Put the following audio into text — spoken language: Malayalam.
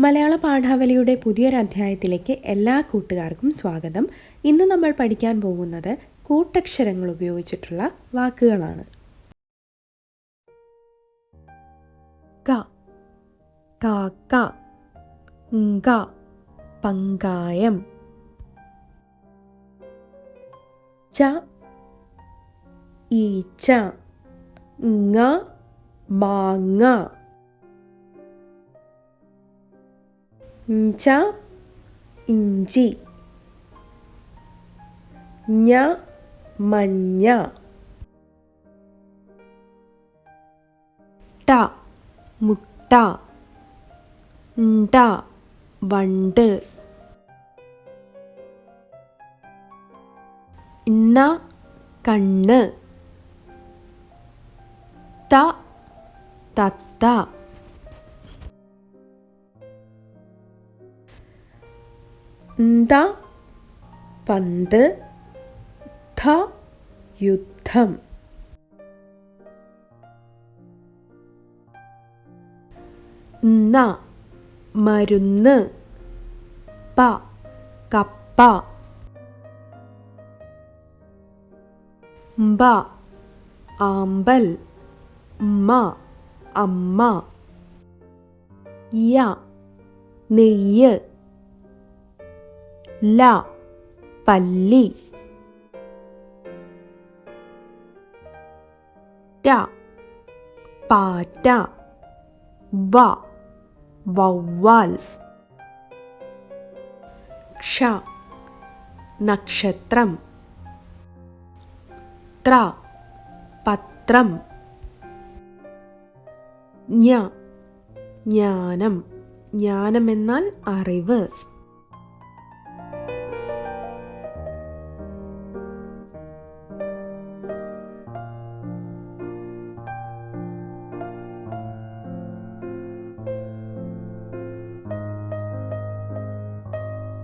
മലയാള പാഠാവലിയുടെ പുതിയൊരധ്യായത്തിലേക്ക് എല്ലാ കൂട്ടുകാർക്കും സ്വാഗതം. ഇന്ന് നമ്മൾ പഠിക്കാൻ പോകുന്നത് കൂട്ടക്ഷരങ്ങൾ ഉപയോഗിച്ചിട്ടുള്ള വാക്കുകളാണ്. ക കാക്ക ങ്ക പങ്കായം. ച ഈച്ച ങ മാങ്ങ. ഇഞ്ച ഇഞ്ചി. ഞ മഞ്ഞ. ട മുട്ട. ണ്ട വണ്ട്. ഇണ്ണ കണ്ണ്. ത തത്ത. ന്ത പന്ത് ധ യുദ്ധം. ന മരുന്ന്. പ കപ്പ. ബ ആമ്പൽ. മ അമ്മ. യ നെയ്യ്. ല പല്ലി. ട പാറ്റ. വ വവ്വാൽ. ക്ഷ നക്ഷത്രം. ത്ര പത്രം. ജ്ഞ ജ്ഞാനം. ജ്ഞാനമെന്നാൽ അറിവ്.